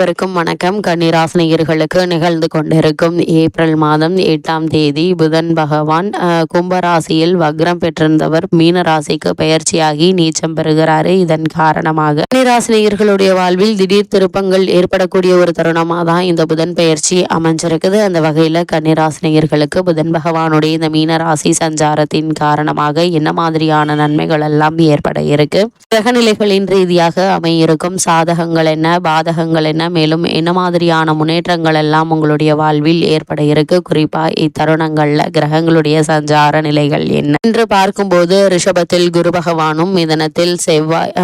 அனைவருக்கும் வணக்கம். கன்னிராசினியர்களுக்கு நிகழ்ந்து கொண்டிருக்கும் ஏப்ரல் மாதம் எட்டாம் தேதி புதன் பகவான் கும்பராசியில் வக்ரம் பெற்றிருந்தவர் மீன ராசிக்கு பயிற்சியாகி நீச்சம் பெறுகிறாரு. இதன் காரணமாக கன்னிராசினியர்களுடைய வாழ்வில் திடீர் திருப்பங்கள் ஏற்படக்கூடிய ஒரு தருணமாக தான் இந்த புதன் பயிற்சி அமைஞ்சிருக்குது. அந்த வகையில் கன்னிராசினியர்களுக்கு புதன் பகவானுடைய இந்த மீன ராசி சஞ்சாரத்தின் காரணமாக என்ன மாதிரியான நன்மைகள் எல்லாம் ஏற்பட இருக்கு? கிரகநிலைகளின் ரீதியாக அமையிருக்கும் சாதகங்கள் என்ன? பாதகங்கள் என்ன? மேலும் என்ன மாதிரியான முன்னேற்றங்கள் எல்லாம் உங்களுடைய வாழ்வில் ஏற்பட இருக்கு? குறிப்பா இத்தருணங்கள்ல கிரகங்களுடைய சஞ்சார நிலைகள் என்ன? என்று பார்க்கும்போது ரிஷபத்தில் குரு பகவானும் மிதனத்தில் செவ்வாய்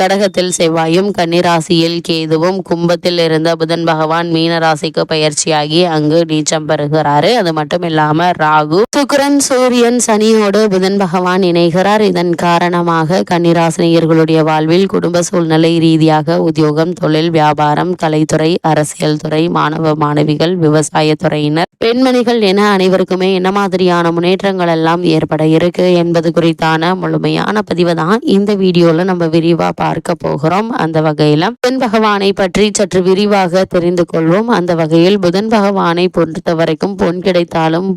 கடகத்தில் செவ்வாயும் கன்னிராசியில் கேதுவும் கும்பத்தில் இருந்த புதன் பகவான் மீன ராசிக்கு பயிற்சியாகி அங்கு நீச்சம் பெறுகிறாரு. அது மட்டும் இல்லாம ராகு சுக்கரன் சூரியன் சனியோடு புதன் பகவான் இணைகிறார். இதன் காரணமாக கன்னிராசினியர்களுடைய வாழ்வில் குடும்ப சூழ்நிலை ரீதியாக உத்தியோகம் தொழில் வியாபாரம் கலைத்துறை அரசியல் துறை மாணவ மாணவிகள் விவசாய துறையினர் பெண்மணிகள் என அனைவருக்குமே என்ன மாதிரியான முன்னேற்றங்கள் எல்லாம் ஏற்பட இருக்கு என்பது குறித்தான முழுமையான பதிவு தான் இந்த வீடியோல நம்ம விரிவா பார்க்க போகிறோம். அந்த வகையில புதன் பகவானை பற்றி சற்று விரிவாக தெரிந்து கொள்வோம். அந்த வகையில் புதன் பகவானை பொறுத்த வரைக்கும் பொன் கிடைத்தாலும்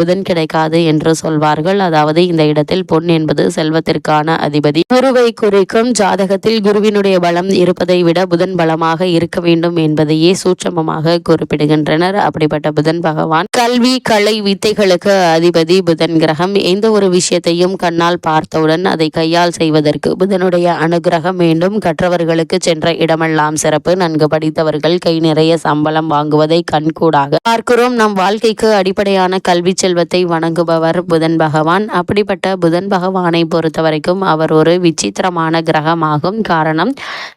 புதன் கிடைக்காது என்று சொல்வார்கள். அதாவது இந்த இடத்தில் பொன் என்பது செல்வத்திற்கான அதிபதி. குருவை குறிக்கும் ஜாதகத்தில் குருவினுடைய பலம் இருப்பதை விட புதன் பலம் பலமாக இருக்க வேண்டும் என்பதையே சூட்சமமாக குறிப்பிடுகின்றனர். அப்படிப்பட்ட புதன் பகவான் கல்வி கலை வித்தைகளுக்கு அதிபதி புதன் கிரகம். எந்த ஒரு விஷயத்தையும் கண்ணால் பார்த்தவுடன் அதை கையால் செய்வதற்கு புதனுடைய அனுகிரகம் வேண்டும். கற்றவர்களுக்கு சென்ற இடமெல்லாம் சிறப்பு. நன்கு படித்தவர்கள் கை நிறைய சம்பளம் வாங்குவதை கண்கூடாக பார்க்கிறோம். நம் வாழ்க்கைக்கு அடிப்படையான கல்வி செல்வத்தை வணங்குபவர் புதன் பகவான். அப்படிப்பட்ட புதன் பகவானை பொறுத்தவரைக்கும் அவர் ஒரு விசித்திரமான கிரகமாகும். காரணம்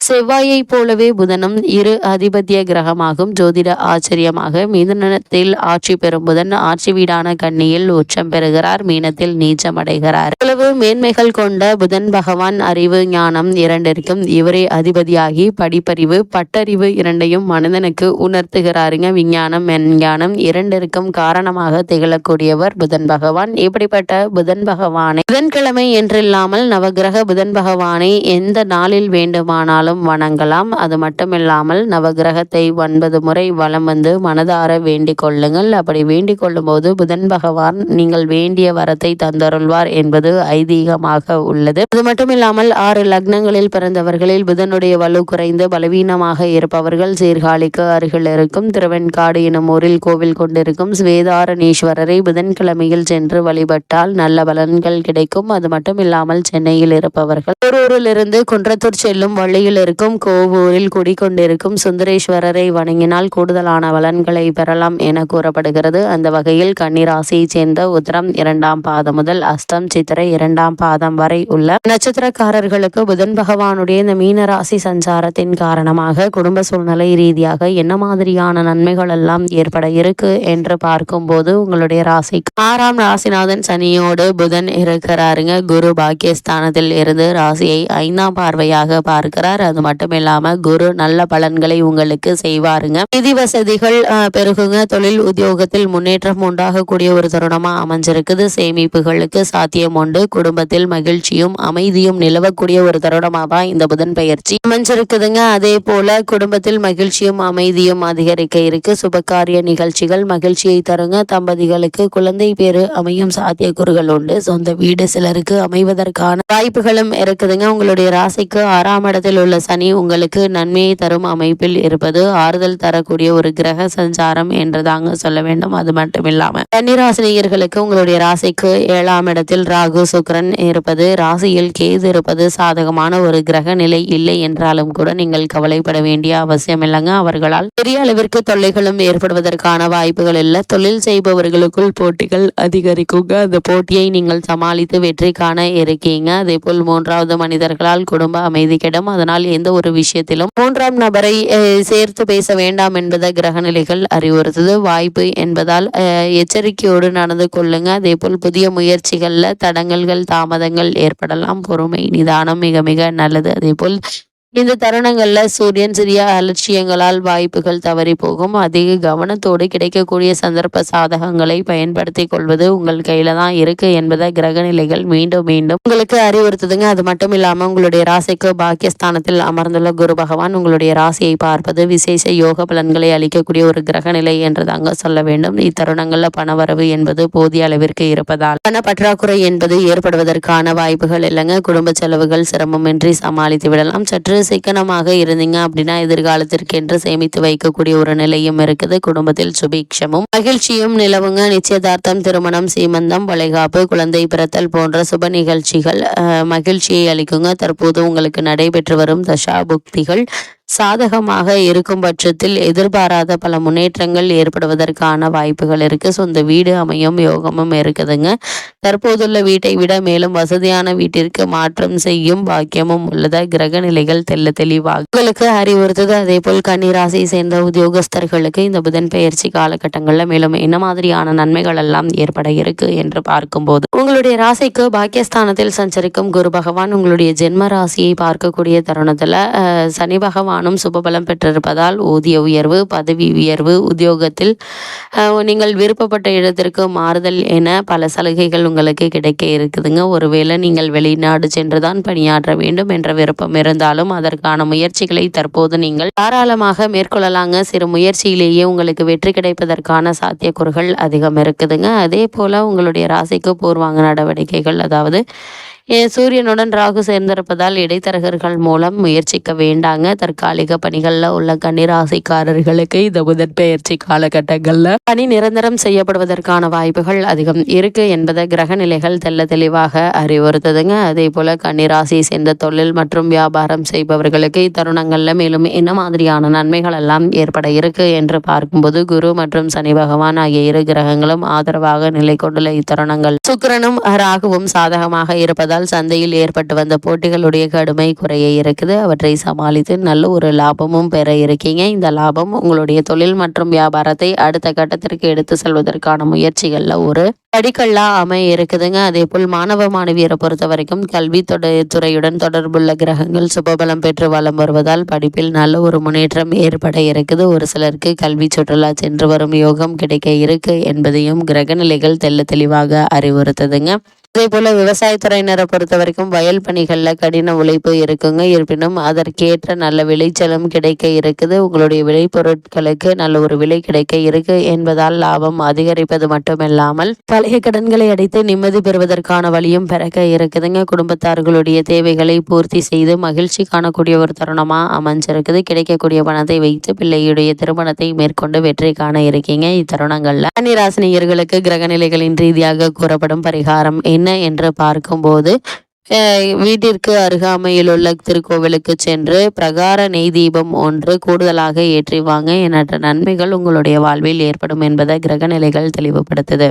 செவ்வாயை போலவே புதன் புதனும் இரு அதிபத்திய கிரகமாகும். ஜோதிட ஆச்சரியமாக மீனத்தில் ஆட்சி பெறும் புதன் ஆட்சி வீடான கண்ணியில் உச்சம் பெறுகிறார். மீனத்தில் நீச்சம் அடைகிறார். இவ்வளவு மேன்மைகள் கொண்ட புதன் பகவான் அறிவு ஞானம் இரண்டிற்கும் இவரே அதிபதியாகி படிப்பறிவு பட்டறிவு இரண்டையும் மனிதனுக்கு உணர்த்துகிறாருங்க. விஞ்ஞானம் மெஞ்ஞானம் இரண்டிற்கும் காரணமாக திகழக்கூடியவர் புதன் பகவான். இப்படிப்பட்ட புதன் பகவானை புதன்கிழமை என்றில்லாமல் நவகிரக புதன் பகவானை எந்த நாளில் வேண்டுமானாலும் வணங்கலாம். அது மட்டும் மட்டுமில்லாமல் நவகிரகத்தை ஒன்பது முறை வலம் வந்து மனதார வேண்டிக் கொள்ளுங்கள். அப்படி வேண்டிக் கொள்ளும்போது புதன் பகவான் நீங்கள் வேண்டிய வரத்தை தந்தருள்வார் என்பது ஐதீகமாக உள்ளது. அது மட்டுமில்லாமல் ஆறு லக்னங்களில் பிறந்தவர்களில் புதனுடைய வலு குறைந்து பலவீனமாக இருப்பவர்கள் சீர்காழிக்கு அருகில் இருக்கும் திருவெண்காடு எனும் ஊரில் கோவில் கொண்டிருக்கும் ஸ்வேதாரணீஸ்வரரை புதன்கிழமையில் சென்று வழிபட்டால் நல்ல பலன்கள் கிடைக்கும். அது மட்டுமில்லாமல் சென்னையில் இருப்பவர்கள். ஒரூரிலிருந்து குன்றத்தூர் செல்லும் வழியில் இருக்கும் கோவூரில் குடிக்கொண்டிருக்கும் சுந்தரேஸ்வரரை வணங்கினால் கூடுதலான பலன்களை பெறலாம் என கூறப்படுகிறது. அந்த வகையில் கன்னிராசியைச் சேர்ந்த உத்தரம் இரண்டாம் பாதம் முதல் அஸ்தம் சித்திரை இரண்டாம் பாதம் வரை உள்ள நட்சத்திரக்காரர்களுக்கு புதன் பகவானுடைய இந்த மீன ராசி சஞ்சாரத்தின் காரணமாக குடும்ப சூழ்நிலை ரீதியாக என்ன மாதிரியான நன்மைகள் எல்லாம் ஏற்பட இருக்கு என்று பார்க்கும்போது உங்களுடைய ராசி ஆறாம் ராசிநாதன் சனியோடு புதன் இருக்கிறாருங்க. குரு பாக்கியஸ்தானத்தில் இருந்து ராசியை ஐந்தாம் பார்வையாக பார்க்கிறார். அது மட்டும் இல்லாம குரு நல்ல பலன்களை உங்களுக்கு செய்வாருங்க. நிதி வசதிகள் பெருகுங்க. தொழில் உத்தியோகத்தில் முன்னேற்றம் உண்டாகக்கூடிய ஒரு தருணமா அமைஞ்சிருக்குது. சேமிப்புகளுக்கு சாத்தியம் உண்டு. குடும்பத்தில் மகிழ்ச்சியும் அமைதியும் நிலவக்கூடிய ஒரு தருணமா தான் இந்த புதன் பயிற்சி அமைஞ்சிருக்குதுங்க. அதே போல குடும்பத்தில் மகிழ்ச்சியும் அமைதியும் அதிகரிக்க இருக்கு. சுபகாரிய நிகழ்ச்சிகள் மகிழ்ச்சியை தருங்க. தம்பதிகளுக்கு குழந்தை பேரு அமையும் சாத்தியக்கூறுகள் உண்டு. சொந்த வீடு சிலருக்கு அமைவதற்கான வாய்ப்புகளும் இருக்குதுங்க. உங்களுடைய ராசிக்கு ஆறாம் இடத்தில் உள்ள சனி உங்களுக்கு நன்மை நன்மையை தரும் அமைப்பில் இருப்பது ஆறுதல் தரக்கூடிய ஒரு கிரக சஞ்சாரம் என்று தாங்க சொல்ல வேண்டும். அது மட்டும் இல்லாம கன்னிராசினியர்களுக்கு உங்களுடைய ராசிக்கு ஏழாம் இடத்தில் ராகு சுக்கரன் இருப்பது ராசியில் கேது இருப்பது சாதகமான ஒரு கிரக நிலை இல்லை என்றாலும் கூட நீங்கள் கவலைப்பட வேண்டிய அவசியம் இல்லைங்க. அவர்களால் பெரிய அளவிற்கு தொல்லைகளும் ஏற்படுவதற்கான வாய்ப்புகள் இல்லை. தொழில் செய்பவர்களுக்குள் போட்டிகள் அதிகரிக்குங்க. அந்த போட்டியை நீங்கள் சமாளித்து வெற்றி காண இருக்கீங்க. அதே போல் மூன்றாவது மனிதர்களால் குடும்ப அமைதி கிடும். அதனால் எந்த ஒரு விஷயத்திலும் மூன்றாம் நபரை சேர்த்து பேச வேண்டாம் என்பதை கிரகநிலைகள் அறிவுறுத்துது. வாய்ப்பு என்பதால் எச்சரிக்கையோடு நடந்து கொள்ளுங்க. அதே போல் புதிய முயற்சிகளில் தடங்கல்கள் தாமதங்கள் ஏற்படலாம். பொறுமை நிதானம் மிக மிக நல்லது. அதே போல் இந்த தருணங்களில் சூரியன் சிறிய அலட்சியங்களால் வாய்ப்புகள் தவறி போகும். அதிக கவனத்தோடு கிடைக்கக்கூடிய சந்தர்ப்ப சாதகங்களை பயன்படுத்தி கொள்வது உங்கள் கையில தான் இருக்கு என்பதை கிரக நிலைகள் மீண்டும் மீண்டும் உங்களுக்கு அறிவுறுத்துதுங்க. அது மட்டும் இல்லாமல் உங்களுடைய ராசிக்கு பாக்கியஸ்தானத்தில் அமர்ந்துள்ள குரு பகவான் உங்களுடைய ராசியை பார்ப்பது விசேஷ யோக பலன்களை அளிக்கக்கூடிய ஒரு கிரக நிலை என்று தாங்க சொல்ல வேண்டும். இத்தருணங்களில் பணவரவு என்பது போதிய அளவிற்கு இருப்பதால் பண பற்றாக்குறை என்பது ஏற்படுவதற்கான வாய்ப்புகள் இல்லைங்க. குடும்ப செலவுகள் சிரமமின்றி சமாளித்து விடலாம். சற்று சிக்கனமாக இருந்தீங்க அப்படின்னா எதிர்காலத்திற்கென்று சேமித்து வைக்கக்கூடிய ஒரு நிலையும் இருக்குது. குடும்பத்தில் சுபீக்ஷமும் மகிழ்ச்சியும் நிலவுங்க. நிச்சயதார்த்தம் திருமணம் சீமந்தம் வளைகாப்பு குழந்தை பிறத்தல் போன்ற சுப நிகழ்ச்சிகள் அஹ், மகிழ்ச்சியை அளிக்குங்க. தற்போது உங்களுக்கு நடைபெற்று வரும் தசா புக்திகள் சாதகமாக இருக்கும் பட்சத்தில் எதிர்பாராத பல முன்னேற்றங்கள் ஏற்படுவதற்கான வாய்ப்புகள் இருக்கு. இந்த வீடு அமையும் யோகமும் இருக்குதுங்க. தற்போதுள்ள வீட்டை விட மேலும் வசதியான வீட்டிற்கு மாற்றம் செய்யும் பாக்கியமும் உள்ளதா? கிரக நிலைகள் தெல்ல தெளிவாக. உங்களுக்கு அறிவுறுத்தது அதே போல் கன்னிராசியை சேர்ந்த உத்தியோகஸ்தர்களுக்கு இந்த புதன் பயிற்சி காலகட்டங்களில் மேலும் என்ன மாதிரியான நன்மைகள் எல்லாம் ஏற்பட இருக்கு என்று பார்க்கும்போது உங்களுடைய ராசிக்கு பாக்கியஸ்தானத்தில் சஞ்சரிக்கும் குரு பகவான் உங்களுடைய ஜென்ம ராசியை பார்க்கக்கூடிய தருணத்தில் சனி பகவான் பகவானும் சுபபலம் பெற்றிருப்பதால் ஊதிய உயர்வு பதவி உயர்வு உத்தியோகத்தில் நீங்கள் விருப்பப்பட்ட இடத்திற்கு மாறுதல் என பல சலுகைகள் உங்களுக்கு கிடைக்க இருக்குதுங்க. ஒருவேளை நீங்கள் வெளிநாடு சென்றுதான் பணியாற்ற வேண்டும் என்ற விருப்பம் இருந்தாலும் அதற்கான முயற்சிகளை தற்போது நீங்கள் தாராளமாக மேற்கொள்ளலாங்க. சிறு முயற்சியிலேயே உங்களுக்கு வெற்றி கிடைப்பதற்கான சாத்தியக்கூறுகள் அதிகம் இருக்குதுங்க. அதே போல உங்களுடைய ராசிக்கு பூர்வாங்க நடவடிக்கைகள் அதாவது சூரியனுடன் ராகு சேர்ந்திருப்பதால் இடைத்தரகர்கள் மூலம் முயற்சிக்க வேண்டாங்க. தற்காலிக பணிகளில் உள்ள கன்னிராசிக்காரர்களுக்கு இந்த புதன் பெயர்ச்சி காலகட்டங்களில். பணி நிரந்தரம் செய்யப்படுவதற்கான வாய்ப்புகள் அதிகம் இருக்கு என்பதை கிரக நிலைகள் தெல்ல தெளிவாக அறிவுறுத்துதுங்க. அதே போல கன்னிராசியை சேர்ந்த தொழில் மற்றும் வியாபாரம் செய்பவர்களுக்கு இத்தருணங்களில் மேலும் என்ன மாதிரியான நன்மைகள் எல்லாம் ஏற்பட இருக்கு என்று பார்க்கும்போது குரு மற்றும் சனி பகவான் ஆகிய இரு கிரகங்களும் ஆதரவாக நிலை கொண்டுள்ள இத்தருணங்கள். சுக்கரனும் ராகுவும் சாதகமாக இருப்பதால் சந்தையில் ஏற்பட்டு வந்த போட்டிகளுடைய கடுமை குறைய இருக்குது. அவற்றை சமாளித்து நல்ல ஒரு லாபமும் பெற இருக்கீங்க. இந்த லாபம் உங்களுடைய தொழில் மற்றும் வியாபாரத்தை அடுத்த கட்டத்திற்கு எடுத்து செல்வதற்கான முயற்சிகளில் ஒரு படிக்கல்லா அமைய இருக்குதுங்க. அதே போல் மாணவ மாணவியரை பொறுத்த வரைக்கும் கல்வி தொட துறையுடன் தொடர்புள்ள கிரகங்கள் சுபபலம் பெற்று வலம் வருவதால் படிப்பில் நல்ல ஒரு முன்னேற்றம் ஏற்பட இருக்குது. ஒரு சிலருக்கு கல்வி சுற்றுலா சென்று வரும் யோகம் கிடைக்க இருக்கு என்பதையும் கிரக நிலைகள் தெல்ல தெளிவாக அறிவுறுத்துதுங்க. அதே போல விவசாயத்துறையினரை பொறுத்த வரைக்கும் வயல் பணிகளில் கடின உழைப்பு இருக்குங்க. இருப்பினும் அதற்கேற்ற நல்ல விளைச்சலும் கிடைக்க இருக்குது. உங்களுடைய விளைபொருட்களுக்கு நல்ல ஒரு விலை கிடைக்க இருக்கு. என்பதால் லாபம் அதிகரிப்பது மட்டுமில்லாமல் பழைய கடன்களை அடைத்து நிம்மதி பெறுவதற்கான வழியும் பிறக்க இருக்குதுங்க. குடும்பத்தார்களுடைய தேவைகளை பூர்த்தி செய்து மகிழ்ச்சி காணக்கூடிய ஒரு தருணமா அமைஞ்சிருக்குது. கிடைக்கக்கூடிய பணத்தை வைத்து பிள்ளையுடைய திருமணத்தை மேற்கொண்டு வெற்றி காண இருக்கீங்க. இத்தருணங்கள்ல கன்னிராசினியர்களுக்கு கிரகநிலைகளின் ரீதியாக கூறப்படும் பரிகாரம் என்ன? என்று பார்க்கும்போது அஹ், வீட்டிற்கு அருகாமையில் உள்ள திருக்கோவிலுக்கு சென்று பிரகார நெய் தீபம் ஒன்று கூடுதலாக ஏற்றி வாங்க. எண்ணற்ற நன்மைகள் உங்களுடைய வாழ்வில் ஏற்படும் என்பதை கிரகநிலைகள் தெளிவுபடுத்துது.